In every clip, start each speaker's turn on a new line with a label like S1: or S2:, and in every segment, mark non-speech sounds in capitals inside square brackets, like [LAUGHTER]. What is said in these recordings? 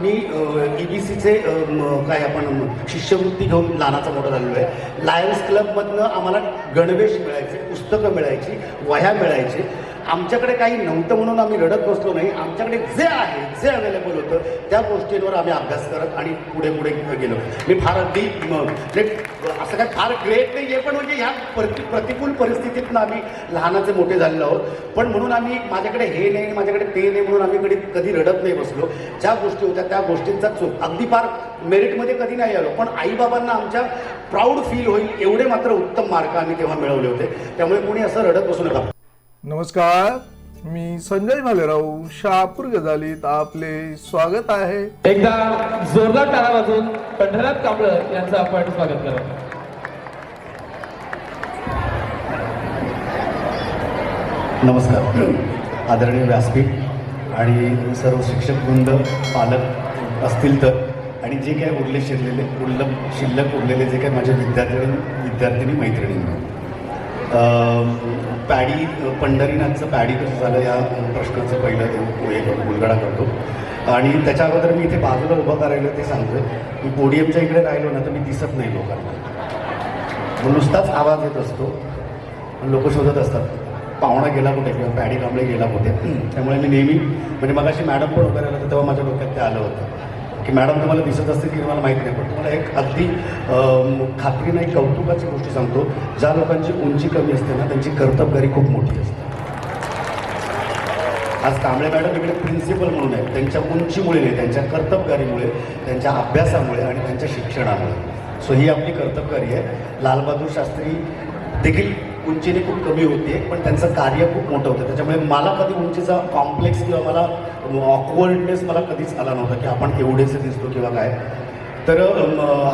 S1: मी ईबीसीचे काय आपण शिष्यवृत्ती घेऊन लहानाचा मोठा झालेलो आहे. लायन्स क्लबमधनं आम्हाला गणवेश मिळायचे पुस्तकं मिळायची वह्या मिळायची. आमच्याकडे काही नव्हतं म्हणून आम्ही रडत बसलो नाही. आमच्याकडे जे आहे जे अवेलेबल होतं त्या गोष्टींवर आम्ही अभ्यास करत आणि पुढे पुढे गेलो. मी फार अगदी म्हणजे असं काय फार ग्रेट नाही आहे पण म्हणजे ह्या प्रति प्रतिकूल परिस्थितीतनं आम्ही लहानाचे मोठे झालेलो आहोत. पण म्हणून आम्ही माझ्याकडे हे नाही माझ्याकडे ते नाही म्हणून आम्ही कधी कधी रडत नाही बसलो. ज्या गोष्टी होत्या त्या गोष्टींचा चूक. अगदी फार मेरिटमध्ये कधी नाही आलो पण आईबाबांना आमच्या प्राऊड फील होईल एवढे मात्र उत्तम मार्क आम्ही तेव्हा मिळवले होते. त्यामुळे कोणी असं रडत बसू नका.
S2: नमस्कार मी संजय भालेराव शहापूर गजालीत आपले स्वागत आहे.
S3: एकदा जोरदार टाळा वाजून पंढरनाथ कांबळं यांचं आपण स्वागत करू.
S1: नमस्कार. आदरणीय व्यासपीठ आणि सर्व शिक्षक वृंद पालक असतील तर आणि जे काही उरले शिरलेले उरलं शिल्लक उरलेले जे काही माझे विद्यार्थी विद्यार्थिनी मैत्रिणी पॅडी पंढरीनाथचं पॅडी कसं झालं या प्रश्नाचं पहिलं एक उलगडा करतो. आणि त्याच्या अगोदर मी इथे बाजूला उभं करायला ते सांगतोय मी पोडियमच्या इकडे राहिलो ना तर मी दिसत नाही लोकांना. मग नुसताच आवाज येत असतो. लोक शोधत असतात पाहुणा गेला कुठे किंवा पॅडी कांबळे गेला कुठे? [CLEARS THROAT] त्यामुळे मी नेहमी म्हणजे मगाशी मॅडम पण उभं राहिलं तेव्हा माझ्या डोक्यात ते आलं होतं. की मॅडम तुम्हाला दिसत असते की मला माहीत नाही पण तुम्हाला एक अगदी खात्री नाही एक कौतुकाची गोष्ट सांगतो. ज्या लोकांची उंची कमी असते ना त्यांची कर्तबगारी खूप मोठी असते. आज कांबळे मॅडम इकडे प्रिन्सिपल म्हणून आहेत. त्यांच्या उंचीमुळे नाही त्यांच्या कर्तबगारीमुळे त्यांच्या अभ्यासामुळे आणि त्यांच्या शिक्षणामुळे. सो ही आपली कर्तबगारी आहे. लालबहादूर शास्त्री देखील उंचीने खूप कमी होते पण त्यांचं कार्य खूप मोठं होतं. त्याच्यामुळे मला कधी उंचीचा कॉम्प्लेक्स किंवा मला ऑकवर्डनेस मला कधीच आला नव्हता की आपण एवढेसे दिसतो किंवा काय. तर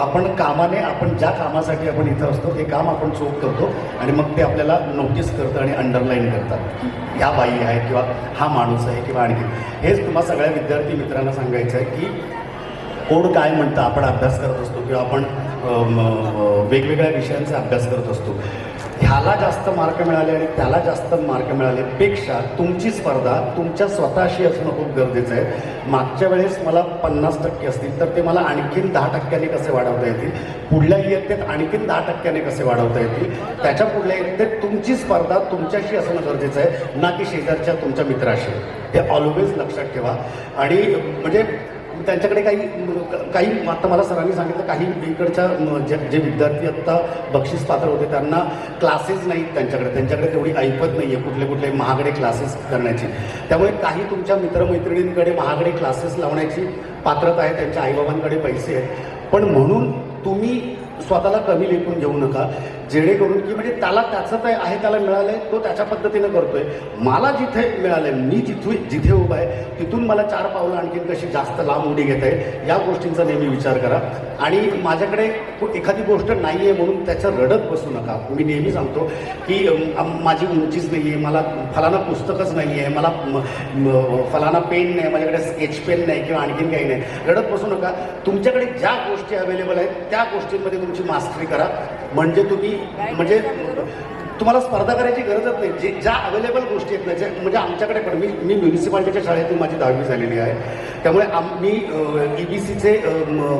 S1: आपण कामाने आपण ज्या कामासाठी आपण इथं असतो ते काम आपण चोख करतो आणि मग ते आपल्याला नोटीस करतं आणि अंडरलाईन करतात. की ह्या बाई आहे किंवा हा माणूस आहे किंवा आणखी. हेच तुम्हाला सगळ्या विद्यार्थी मित्रांना सांगायचं आहे की कोण काय म्हणतं आपण अभ्यास करत असतो किंवा आपण वेगवेगळ्या विषयांचा अभ्यास करत असतो. ह्याला जास्त मार्क मिळाले आणि त्याला जास्त मार्क मिळाले पेक्षा तुमची स्पर्धा तुमच्या स्वतःशी असणं खूप गरजेचं आहे. मागच्या वेळेस मला पन्नास टक्के असतील तर ते मला आणखीन दहा टक्क्यांनी कसे वाढवता येतील? पुढल्या इयत्तेत आणखीन दहा टक्क्याने कसे वाढवता येतील? त्याच्या पुढल्या इयत्तेत तुमची स्पर्धा तुमच्याशी असणं गरजेचं आहे ना की शेजारच्या तुमच्या मित्राशी. हे ऑलवेज लक्षात ठेवा. आणि म्हणजे त्यांच्याकडे काही काही आता मला सरांनी सांगितलं काही इकडच्या जे जे विद्यार्थी आत्ता बक्षीस पात्र होते त्यांना क्लासेस नाहीत त्यांच्याकडे. त्यांच्याकडे तेवढी ऐपत नाही आहे कुठले कुठले महागडे क्लासेस करण्याची. त्यामुळे काही तुमच्या मित्रमैत्रिणींकडे महागडे क्लासेस लावण्याची पात्रता आहे त्यांच्या आईबाबांकडे पैसे आहेत. पण म्हणून तुम्ही स्वतःला कमी लेखून घेऊ नका. जेणेकरून की म्हणजे त्याला त्याचं काय आहे त्याला मिळालंय तो त्याच्या पद्धतीनं करतोय. मला जिथे मिळालंय मी जिथून जिथे उभा आहे तिथून मला चार पावलं आणखीन कशी जास्त लांब उडी घेता येईल या गोष्टींचा नेहमी विचार करा. आणि माझ्याकडे एखादी गोष्ट नाही आहे म्हणून त्याचं रडत बसू नका. मी नेहमी सांगतो की माझी उंचीच नाही आहे मला फलाना पुस्तकच नाही आहे मला फलाना पेन नाही माझ्याकडे स्केच पेन नाही किंवा आणखीन काही नाही. रडत बसू नका. तुमच्याकडे ज्या गोष्टी अवेलेबल आहेत त्या गोष्टींमध्ये तुम्ही तुमची मास्टरी करा. म्हणजे तुम्ही म्हणजे तुम्हाला स्पर्धा करायची गरजच नाही. जे ज्या अवेलेबल गोष्टी आहेत ना ज्या म्हणजे आमच्याकडे पण मी मी म्युन्सिपाल्टीच्या शाळेतून माझी दहावी झालेली आहे. त्यामुळे आम्ही ई बी सीचे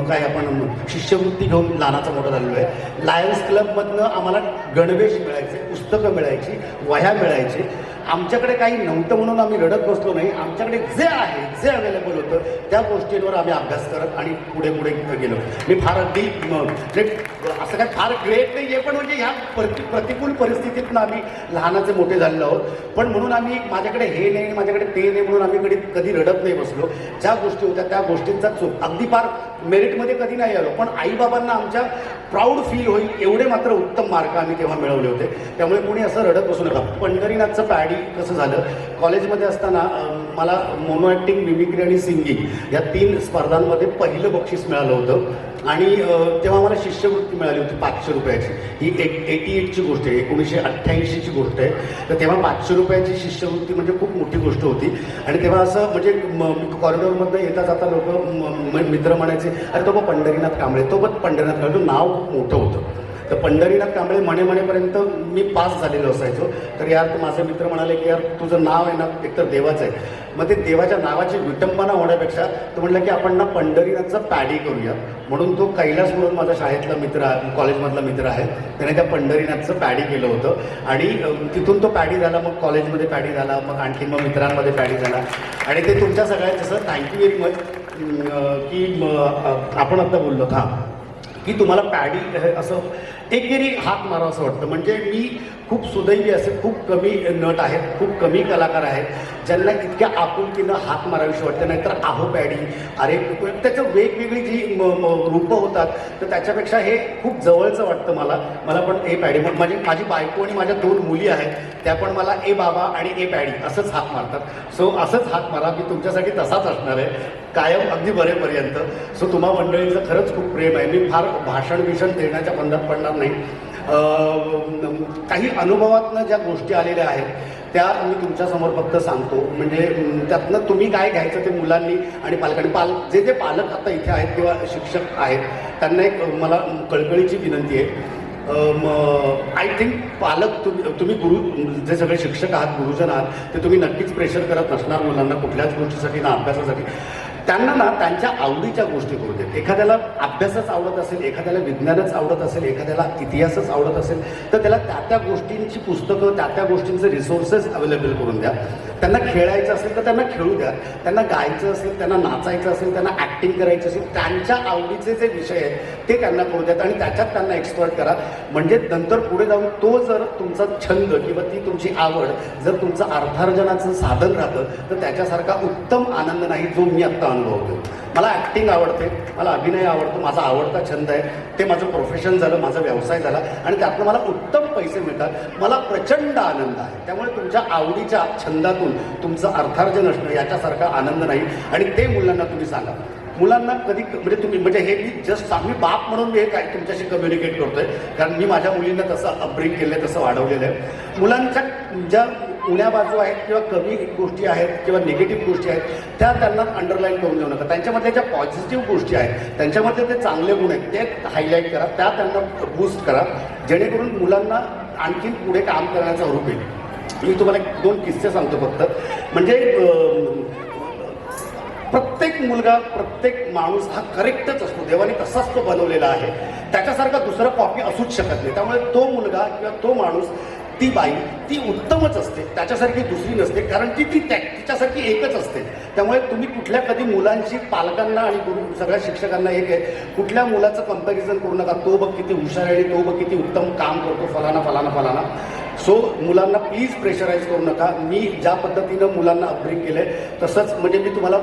S1: काय आपण शिष्यवृत्ती घेऊन लहानाचा मोठा झालेलो आहे. लायन्स क्लबमधनं आम्हाला गणवेश मिळायचे पुस्तकं मिळायची वह्या मिळायची. आमच्याकडे काही नव्हतं म्हणून आम्ही रडत बसलो नाही. आमच्याकडे जे आहे जे अवेलेबल होतं त्या गोष्टींवर आम्ही अभ्यास करत आणि पुढे पुढे गेलो. मी फार अगदी म्हणजे असं काय फार ग्रेट नाही आहे पण म्हणजे ह्या प्रति प्रतिकूल परिस्थितीतून आम्ही लहानाचे मोठे झालेलो आहोत. पण म्हणून आम्ही माझ्याकडे हे नाही माझ्याकडे ते नाही म्हणून आम्ही कधी कधी रडत नाही बसलो. ज्या गोष्टी होत्या त्या गोष्टींचा चूक. अगदी फार मेरिटमध्ये कधी नाही आलो पण आईबाबांना आमच्या प्राऊड फील होईल एवढे मात्र उत्तम मार्क आम्ही तेव्हा मिळवले होते. त्यामुळे कोणी असं रडत बसू नका. पंढरीनाथचं पॅड कसं झालं? कॉलेजमध्ये असताना मला मोनो ॲक्टिंग मिमिक्री आणि सिंगिंग या तीन स्पर्धांमध्ये पहिलं बक्षीस मिळालं होतं. आणि तेव्हा मला शिष्यवृत्ती मिळाली होती पाचशे रुपयाची. ही एक एटी एटची गोष्ट आहे एकोणीसशे अठ्ठ्याऐंशीची गोष्ट आहे. तर तेव्हा पाचशे रुपयाची शिष्यवृत्ती म्हणजे खूप मोठी गोष्ट होती. आणि तेव्हा असं म्हणजे कॉरिडॉरमधनं येता जाता लोक मित्र म्हणायचे अरे तो बघ पंढरीनाथ कांबळे तो बघ पंढरीनाथ कांबळे नाव खूप मोठं होतं. तर पंढरीनाथ कांबळे म्हणे म्हणेपर्यंत मी पास झालेलो असायचो. तर यार माझे मित्र म्हणाले की यार तुझं नाव आहे ना एकतर देवाचं आहे. मग ते देवाच्या नावाची विटंबना होण्यापेक्षा तो म्हटलं की आपण ना पंढरीनाथचं पॅडी करूया. म्हणून तो कैलास म्हणून माझा शाळेतला मित्र आहे कॉलेजमधला मित्र आहे. त्याने त्या पंढरीनाथचं पॅडी केलं होतं. आणि तिथून तो पॅडी झाला मग कॉलेजमध्ये पॅडी झाला मग आणखी मग मित्रांमध्ये पॅडी झाला. आणि ते तुमच्या सगळ्यांचं सर थँक्यू व्हेरी मच की आपण आता बोललो हां की तुम्हाला पॅडी हे असं एकेरी हात मारावा असं वाटतं. म्हणजे मी खूप सुदैवी असे खूप कमी नट आहेत खूप कमी कलाकार आहेत ज्यांना इतक्या आपुलकीनं हात मारावीशी वाटते. नाहीतर आहो पॅडी अरे त्याचं वेगवेगळी जी म- रूपं होतात तर त्याच्यापेक्षा हे खूप जवळचं वाटतं मला. मला पण ए पॅडी म्हण- म्हणजे माझी बायको आणि माझ्या दोन मुली आहेत त्या पण मला ए बाबा आणि ए पॅडी असंच हात मारतात. सो असंच हात मारा मी तुमच्यासाठी तसाच असणार आहे. कायम अगदी बरेपर्यंत. सो तुम्हा मंडळीचं खरंच खूप प्रेम आहे. मी फार भाषण भीषण देण्याच्या बंधात पडणार नाही. काही अनुभवातनं ज्या गोष्टी आलेल्या आहेत त्या मी तुमच्यासमोर फक्त सांगतो. म्हणजे त्यातनं तुम्ही काय घ्यायचं ते मुलांनी आणि पालकांनी. पाल जे जे पालक आता इथे आहेत किंवा शिक्षक आहेत त्यांना एक मला कळकळीची विनंती आहे. आय थिंक पालक तुम्ही तुम्ही गुरु जे सगळे शिक्षक आहात गुरुजन आहात ते तुम्ही नक्कीच प्रेशर करत नसणार मुलांना कुठल्याच गोष्टीसाठी ना अभ्यासासाठी. त्यांना ना त्यांच्या आवडीच्या गोष्टी करू देत. एखाद्याला अभ्यासच आवडत असेल एखाद्याला विज्ञानच आवडत असेल एखाद्याला इतिहासच आवडत असेल तर त्याला त्या त्या गोष्टींची पुस्तकं त्या त्या गोष्टींचे रिसोर्सेस अवेलेबल करून द्या. त्यांना खेळायचं असेल तर त्यांना खेळू द्या. त्यांना गायचं असेल त्यांना नाचायचं असेल त्यांना ॲक्टिंग करायची असेल त्यांच्या आवडीचे जे विषय आहेत ते त्यांना करू द्यात आणि त्याच्यात त्यांना एक्सपर्ट करा. म्हणजे नंतर पुढे जाऊन तो जर तुमचा छंद किंवा ती तुमची आवड जर तुमचं अर्थार्जनाचं साधन राहतं तर त्याच्यासारखा उत्तम आनंद नाही जो मी आत्ता अनुभवतो मला ॲक्टिंग आवडते मला अभिनय आवडतो माझा आवडता छंद आहे. ते माझं प्रोफेशन झालं माझा व्यवसाय झाला आणि त्यातनं मला उत्तम पैसे मिळतात. मला प्रचंड आनंद आहे. त्यामुळे तुमच्या आवडीच्या छंदातून तुमचं अर्थार्जन असणं याच्यासारखा आनंद नाही. आणि ते मुलांना तुम्ही सांगा. मुलांना कधी म्हणजे तुम्ही म्हणजे हे मी जस्ट मी बाप म्हणून मी हे काय तुमच्याशी कम्युनिकेट करतोय. कारण मी माझ्या मुलींना तसं अपब्रिंग केलं आहे तसं वाढवलेलं आहे. मुलांच्या ज्या उण्या बाजू आहेत किंवा कमी गोष्टी आहेत किंवा निगेटिव्ह गोष्टी आहेत त्या त्यांना अंडरलाईन करून देऊ नका. त्यांच्यामधल्या ज्या पॉझिटिव्ह गोष्टी आहेत त्यांच्यामध्ये ते चांगले गुण आहेत ते हायलाईट करा. त्या त्यांना बूस्ट करा. जेणेकरून मुलांना आणखीन पुढे काम करण्याचा रूप येईल. मी तुम्हाला एक दोन किस्से सांगतो फक्त. म्हणजे प्रत्येक मुलगा प्रत्येक माणूस हा करेक्टच असतो. देवाने तसाच तो बनवलेला आहे. त्याच्यासारखा दुसरा कॉपी असूच शकत नाही. त्यामुळे तो मुलगा किंवा तो माणूस ती बाई ती उत्तमच असते. त्याच्यासारखी दुसरी नसते कारण ती ती त्या तिच्यासारखी एकच असते. त्यामुळे तुम्ही कुठल्या कधी मुलांची पालकांना आणि गुरु सगळ्या शिक्षकांना एक आहे कुठल्या मुलाचं कंपॅरिझन करू नका. तो बघ किती हुशार आहे आणि तो बघ किती उत्तम काम करतो फलाना फलाना फलाना. सो मुलांना प्लीज प्रेशराईज करू नका. मी ज्या पद्धतीनं मुलांना अपब्रिंग केलं आहे तसंच म्हणजे मी तुम्हाला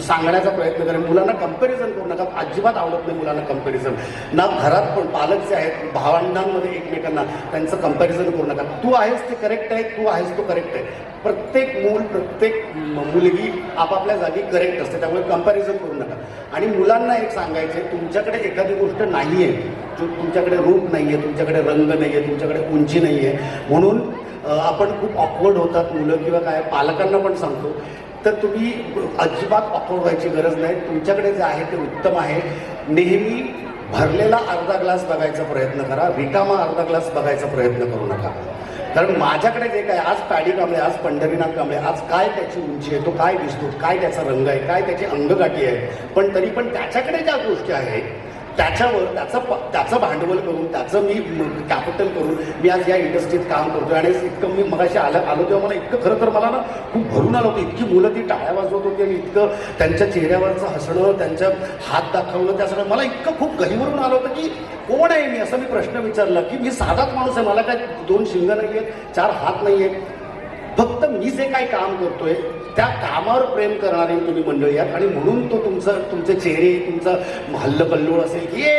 S1: सांगण्याचा प्रयत्न करेन. मुलांना कंपॅरिझन करू नका. अजिबात आवडत नाही मुलांना कंपॅरिझन ना घरात पण पालक जे आहेत भावंडांमध्ये एकमेकांना त्यांचं कंपॅरिझन करू नका. तू आहेस ते करेक्ट आहे तू आहेस तो करेक्ट आहे. प्रत्येक मूल प्रत्येक मुलगी आपापल्या जागी करेक्ट असते त्यामुळे कंपॅरिझन करू नका. आणि मुलांना एक सांगायचं तुमच्याकडे एखादी गोष्ट नाही आहे जो तुमच्याकडे रूप नाही आहे तुमच्याकडे रंग नाही आहे तुमच्याकडे उंची नाही आहे म्हणून आपण खूप ऑकवर्ड होतात मुलं किंवा काय पालकांना पण सांगतो तर तुम्ही अजिबात ऑकवर्ड व्हायची गरज नाही. तुमच्याकडे जे आहे ते उत्तम आहे. नेहमी भरलेला अर्धा ग्लास बघायचा प्रयत्न करा. रिकामा अर्धा ग्लास बघायचा प्रयत्न करू नका. कारण माझ्याकडे जे काय आज पॅडी कांबळे आज पंढरीनाथ कांबळे आज काय त्याची उंची आहे तो काय दिसतो काय त्याचा रंग आहे काय त्याची अंगगाठी आहे. पण तरी पण त्याच्याकडे ज्या गोष्टी आहेत त्याच्यावर त्याचं प- त्याचं भांडवल करून त्याचं मी कॅपिटल करून मी आज या इंडस्ट्रीत काम करतोय. आणि इतकं मी मगाशी आलं आलो तेव्हा मला इतकं खरं तर मला ना खूप भरून आलं होतं. इतकी मुलं ती टाळ्या वाजवत होती आणि इतकं त्यांच्या चेहऱ्यावरचं हसणं त्यांच्या हात दाखवणं त्या सगळं. मला इतकं खूप गहिवरून आलं होतं की कोण आहे मी? असा मी प्रश्न विचारला की मी साधाच माणूस आहे. मला काय दोन शिंग नाही आहेत चार हात नाही आहेत मी जे काही काम करतोय त्या कामावर प्रेम करणारी तुम्ही मंडळी आहात आणि म्हणून तो तुमचं तुमचे चेहरे तुमचं हल्लकल्लोळ असेल ये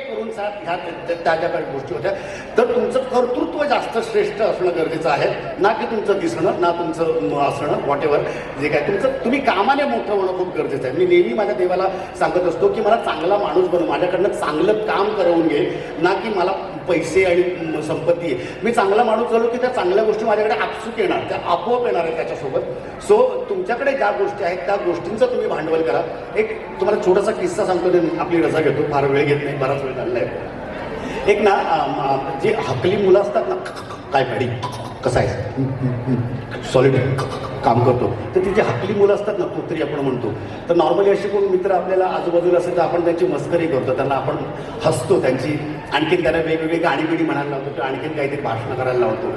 S1: करून गोष्टींचा ह्या त्या- त्या ज्या काही गोष्टी होत्या. तर तुमचं कर्तृत्व जास्त श्रेष्ठ असणं गरजेचं आहे. ना की तुमचं दिसणं ना तुमचं असणं वॉट एव्हर जे काय तुमचं तुम्ही कामाने मोठं होणं खूप गरजेचं आहे. मी नेहमी माझ्या देवाला सांगत असतो की मला चांगला माणूस बनव. माझ्याकडनं चांगलं काम करवून घे. ना की मला पैसे आणि संपत्ती आहे. मी चांगला माणूस झालो की त्या चांगल्या गोष्टी माझ्याकडे आपसूक येणार त्या आपोआप येणार आहेत त्याच्यासोबत. सो तुमच्याकडे ज्या गोष्टी आहेत त्या गोष्टींचं तुम्ही भांडवल करा. एक तुम्हाला छोटासा किस्सा सांगतो आणि आपली रजा घेतो. फार वेळ घेत नाही बराच वेळ झालेला आहे. एक ना जी हकली मुलं असतात ना काय पाडी कसा आहे? सॉलिड काम करतो. तर ती जी हकली मुलं असतात ना कुत्री आपण म्हणतो तर नॉर्मली असे कोण मित्र आपल्याला आजूबाजूला असेल तर आपण त्यांची मस्करी करतो. त्यांना आपण हसतो त्यांची आणखीन त्यांना वेगवेगळी गाणीबिणी म्हणायला लावतो किंवा आणखीन काहीतरी भाषणं करायला लावतो.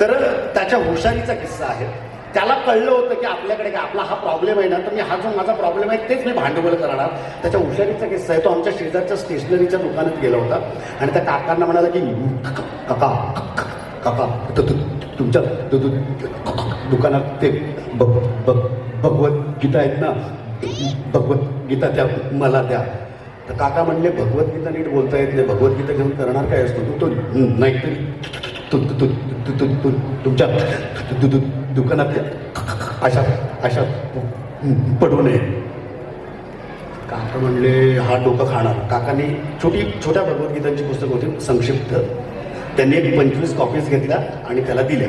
S1: तर त्याच्या हुशारीचा किस्सा आहे. त्याला कळलं होतं की आपल्याकडे काय आपला हा प्रॉब्लेम आहे ना तर मी हा जो माझा प्रॉब्लेम आहे तेच मी भांडवल करणार. त्याच्या हुशारीचा किस्सा आहे. तो आमच्या शेजारच्या स्टेशनरीच्या दुकानात गेला होता. आणि त्या काकांना म्हणाला की काका काका तु- तुमच्या दु तु- दुकानात ते ब- ब- भगवद्गीता आहेत ना? भगवद्गीता त्या मला द्या. तर काका म्हणले भगवद्गीता नीट बोलता येत नाही. भगवद्गीता घेऊन करणार काय असतो तू? तो नाहीतरी तू तु तु तु तू तुमच्या दु- दु- दुकानात अशा अशा पडू नये. काका म्हणले हा डोकं खाणार. काकाने छोटी छोट्या भगवद्गीतांची पुस्तकं होती संक्षिप्त. त्यांनी एक पंचवीस कॉपीज घेतल्या आणि त्याला दिल्या.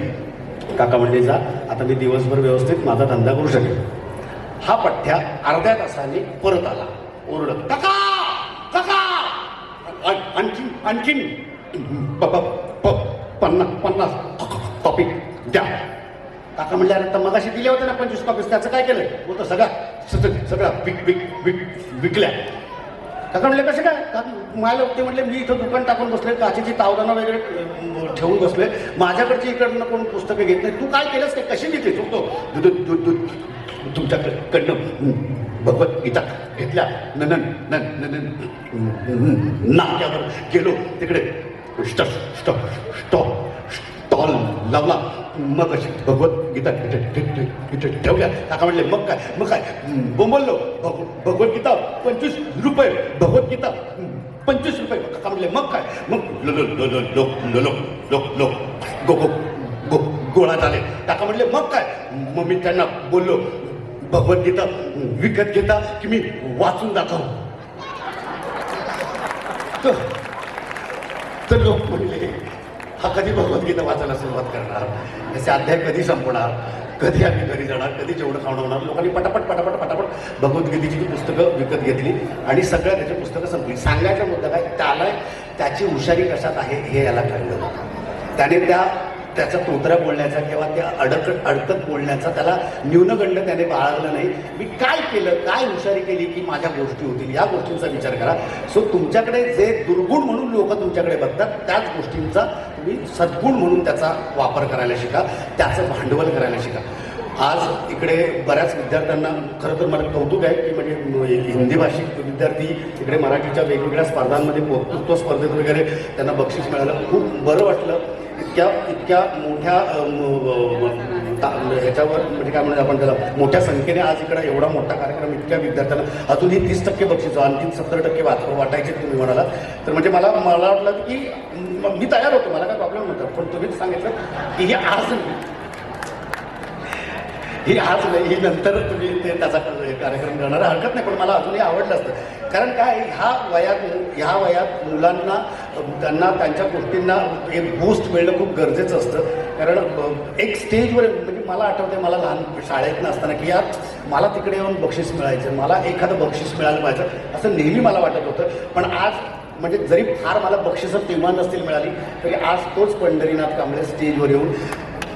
S1: काका म्हणले जा आता मी दिवसभर व्यवस्थित माझा धंदा करू शकेल हा पठ्ठ्या अर्ध्या तासाने परत आला. ओरडत काका काका! आणखी आणखीन आणखीन. प- प- पन्नास पन्नास. कॉपी द्या. काका म्हणले अरे तर मगाशी दिल्या होत्या ना पंचवीस कॉपीज त्याचं काय केलं होतं सगळा. सगळ्या सगळा विक विक विक विकल्या. काका म्हणले कसं काय? का मला ते म्हणले मी इथं दुकान टाकून बसले काचेची तावदानं वगैरे ठेवून बसले. माझ्याकडची इकडनं कोण पुस्तकं घेत नाही. तू काय केलंस काय कशी घेते चुकतो दूध भगवत गीता भगवद्गीता घेतल्या. नन नन नन नाक्यावर गेलो. तिकडे स्टॉप स्टॉप स्टॉप स्टॉल लावला. मग अशी भगवद्गीता ठेवल्या. काका म्हटले मग काय? मग काय? बोंबललो. भगवत भगवद्गीता पंचवीस रुपये. भगवद्गीता पंचवीस रुपये. काका म्हटले मग काय? मग लोक लोक लोक गो गो गो गोळा झाले. काका म्हटले मग काय? मग मी त्यांना बोललो भगवद्गीता विकत घेता की मी वाचून दाखव? तर लोक म्हणले हा कधी भगवद्गीता वाचायला सुरुवात करणार? त्याचे अध्याय कधी संपणार? कधी आम्ही घरी जाणार? कधी जेवढं खावणं होणार? लोकांनी पटापट पटापट पटापट भगवद्गीतेची ती पुस्तकं विकत घेतली आणि सगळ्या त्याची पुस्तकं संपली. सांगायचा मुद्दा काय? त्याला त्याची हुशारी कशात आहे हे याला कळलं त्याने त्या त्याचा तोतरा बोलण्याचा किंवा त्या अडक अडकत बोलण्याचा त्याला न्यूनगंड त्याने बाळगलं नाही. मी काय केलं? काय हुशारी केली की माझ्या गोष्टी होतील? या गोष्टींचा विचार करा. सो तुमच्याकडे जे दुर्गुण म्हणून लोक तुमच्याकडे बघतात त्याच गोष्टींचा तुम्ही सद्गुण म्हणून त्याचा वापर करायला शिका त्याचं भांडवल करायला शिका. आज इकडे बऱ्याच विद्यार्थ्यांना खरं तर मला कौतुक आहे की म्हणजे, म्हणजे हिंदी भाषिक विद्यार्थी इकडे मराठीच्या वेगवेगळ्या स्पर्धांमध्ये वक्तृत्व स्पर्धेत वगैरे त्यांना बक्षीस मिळालं. खूप बरं वाटलं. इतक्या इतक्या मोठ्या ह्याच्यावर म्हणजे काय म्हणतात आपण त्याला? मोठ्या संख्येने आज इकडे एवढा मोठा कार्यक्रम इतक्या विद्यार्थ्यांना अजूनही तीस टक्के बक्षीस आणखी सत्तर टक्के वाट वाटायचे तुम्ही म्हणाला तर म्हणजे मला मला वाटलं की मी तयार होतो. मला काय प्रॉब्लेम नव्हता. पण तुम्हीच सांगितलं की हे आज ही आज नाही. ही नंतर तुम्ही ते त्याचा कार्यक्रम करणार. हरकत नाही. पण मला अजूनही आवडलं असतं. कारण काय? ह्या वयात ह्या वयात मुलांना त्यांना त्यांच्या गोष्टींना एक बूस्ट मिळणं खूप गरजेचं असतं. कारण एक स्टेजवर म्हणजे मला आठवते मला लहान शाळेत असताना की यात मला तिकडे येऊन बक्षीस मिळायचं मला एखादं बक्षीस मिळालं पाहिजे असं नेहमी मला वाटत होतं. पण आज म्हणजे जरी फार मला बक्षिसं तेव्हा नसतील मिळाली तरी आज तोच पंढरीनाथ कांबळे स्टेजवर येऊन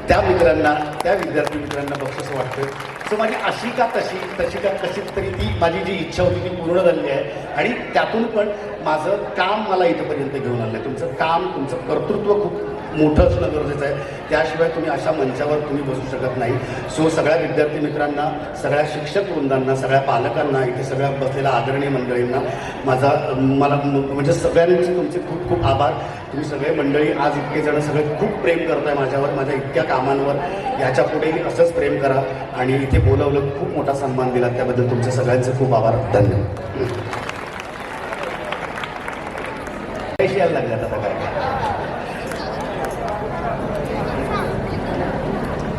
S1: त्या मित्रांना त्या विद्यार्थी मित्रांना बक्षीस वाटतं सो माझी अशी का तशी तशी का कशी तरी ती माझी जी इच्छा होती ती पूर्ण झाली आहे. आणि त्यातून पण माझं काम मला इथंपर्यंत घेऊन आलं आहे तुमचं काम तुमचं कर्तृत्व खूप मोठं असणं गरजेचं आहे. त्याशिवाय तुम्ही अशा मंचावर तुम्ही बसू शकत नाही. सो सगळ्या विद्यार्थी मित्रांना सगळ्या शिक्षक वृंदांना सगळ्या पालकांना इथे सगळ्या बसलेल्या आदरणीय मंडळींना माझा मला म्हणजे सगळ्यांचे तुमचे खूप खूप आभार. तुम्ही सगळे मंडळी आज इतके जण सगळे खूप प्रेम करताय माझ्यावर माझ्या इतक्या कामांवर. याच्या पुढेही असंच प्रेम करा आणि इथे बोलवलं खूप मोठा सन्मान दिला त्याबद्दल तुमचे सगळ्यांचे खूप आभार. धन्यवाद. पैसे यायला लागले आता काय?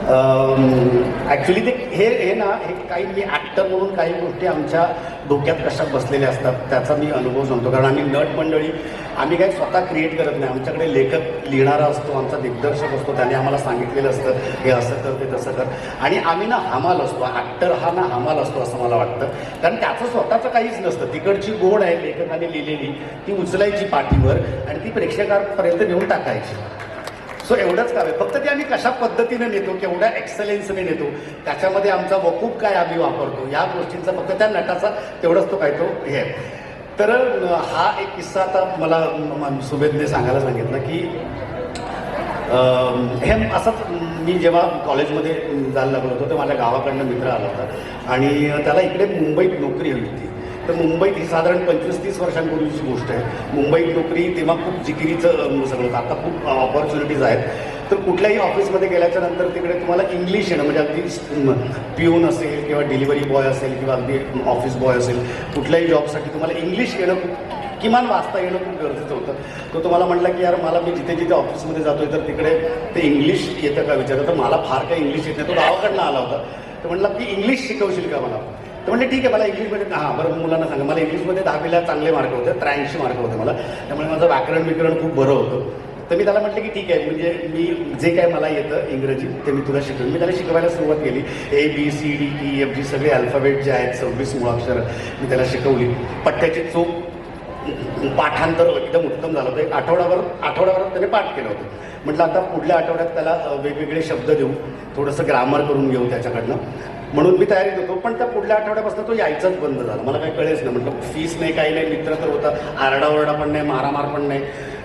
S1: ॲक्च्युली ते हे हे ना हे काही मी ॲक्टर म्हणून काही गोष्टी आमच्या डोक्यात कशा बसलेल्या असतात त्याचा मी अनुभव सांगतो. कारण आम्ही नट मंडळी आम्ही काही स्वतः क्रिएट करत नाही. आमच्याकडे लेखक लिहिणारा असतो आमचा दिग्दर्शक असतो त्याने आम्हाला सांगितलेलं असतं हे असं कर ते तसं कर. आणि आम्ही ना हमाल असतो ॲक्टर हा ना हमाल असतो असं मला वाटतं. कारण त्याचं स्वतःचं काहीच नसतं. तिकडची गोड आहे लेखकाने लिहिलेली ती उचलायची पाठीवर आणि ती प्रेक्षकांपर्यंत नेऊन टाकायची. सो एवढंच काय फक्त ते आम्ही कशा पद्धतीने नेतो केवढ्या एक्सलेन्सने नेतो त्याच्यामध्ये आमचा वकूप काय आम्ही वापरतो या गोष्टींचा फक्त त्या नटाचा तेवढंच तो काय तो हे आहे. तर हा एक किस्सा आता मला सुभेदने सांगायला सांगितलं की हे असंच मी जेव्हा कॉलेजमध्ये जायला लागलो होतो तेव्हा माझ्या गावाकडनं मित्र आला होता. आणि त्याला इकडे मुंबईत नोकरी हवी होती. तर मुंबईत ही साधारण पंचवीस तीस वर्षांपूर्वीची गोष्ट आहे. मुंबईत नोकरी तेव्हा खूप जिकिरीचं सगळं होतं आता खूप ऑपॉर्च्युनिटीज आहेत. तर कुठल्याही ऑफिसमध्ये गेल्याच्यानंतर तिकडे तुम्हाला इंग्लिश येणं म्हणजे अगदी पिऊन असेल किंवा डिलिव्हरी बॉय असेल किंवा अगदी ऑफिस बॉय असेल कुठल्याही जॉबसाठी तुम्हाला इंग्लिश येणं खूप किमान वाचता येणं खूप गरजेचं होतं. तो तुम्हाला म्हटलं की यार मला मी जिथे जिथे ऑफिसमध्ये जातोय तर तिकडे ते इंग्लिश येतं का विचारलं? तर मला फार काही इंग्लिश येत नाही. तो गावाकडनं आला होता. तर म्हटलं की इंग्लिश शिकवशील का मला? तर म्हणजे ठीक आहे मला इंग्लिशमध्ये हां बरं मुलांना सांगा. मला इंग्लिशमध्ये दहावीला चांगले मार्क होते त्र्याऐंशी मार्क होते मला. त्यामुळे माझं व्याकरण विकरण खूप बरं होतं. तर मी त्याला म्हटलं की ठीक आहे म्हणजे मी जे काय मला येतं इंग्रजी ते मी तुला शिकवेन. मी त्याला शिकवायला सुरुवात केली. A B C D E F G सगळे अल्फाबेट जे आहेत सव्वीस मुळाक्षर मी त्याला शिकवली. पठ्ठ्याची चोख पाठांतर एकदम उत्तम झालं होतं. एक आठवड्याभर आठवड्याभरात त्याने पाठ केलं होतं. म्हटलं आता पुढल्या आठवड्यात त्याला वेगवेगळे शब्द देऊ. थोडंसं ग्रामर करून घेऊ त्याच्याकडनं. म्हणून मी तयारीत होतो पण त्या पुढल्या आठवड्यापासून तो यायचाच बंद झाला. मला काही कळेच नाही. म्हटलं फीस नाही काही नाही मित्र तर होता आरडाओरडा पण नाही मारामार पण नाही.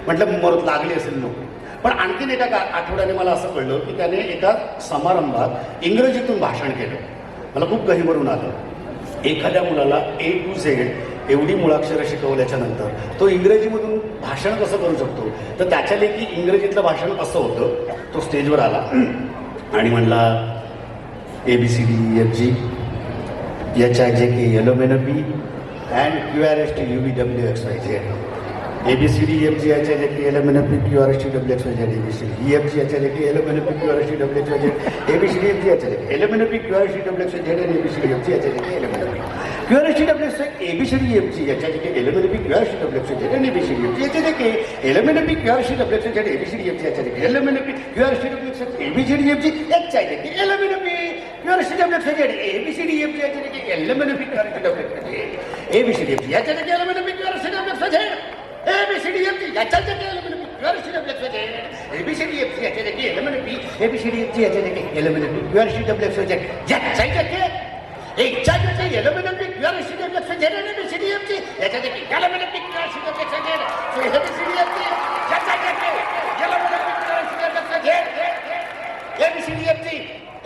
S1: म्हटलं मरत लागली असेल नको पण आणखीन एका का- आठवड्याने मला असं कळलं की त्याने एका समारंभात इंग्रजीतून भाषण केलं. मला खूप गहिमरून आलं. एखाद्या मुलाला ए टू झेड एवढी मुळाक्षरं शिकवल्याच्या नंतर तो इंग्रजीमधून भाषण कसं करू शकतो? तर त्याच्या लेखी इंग्रजीतलं भाषण असं होतं. तो स्टेजवर आला. आणि म्हणला A B C D F G H I J K L M N M B and Q R S T U B W X Y Z A B C D F G H I J K L M N M P Q R S T W X Y Z A B C D F G H I J K L M N M P Q R S T W X Y Z A B C D F G H I J K L M N M P Q R S T W X Y Z आणि A B C D F G H I J K L M N M P Q R S T W X A B C D F G H I J K L M N M P Q R S T W X Y Z आणि A B C D F G H I J K L M N A B C D F G H I J K L M N B M P Q R S T W X Y Z A B C D F G H I J K L M N P B M P Q R S T W X Y Z A B C D F G H I J K L M N P B M P A B C D F G H I J K L M N P Q R S T W X Y Z H I J K एच्या J L M N P Q R S T W X Y Z आणि B C D F G H I J K L M N P Q R S T W X Y Z so A B C D F G H I J K L M N P Q R S T W X Y Z A B C D F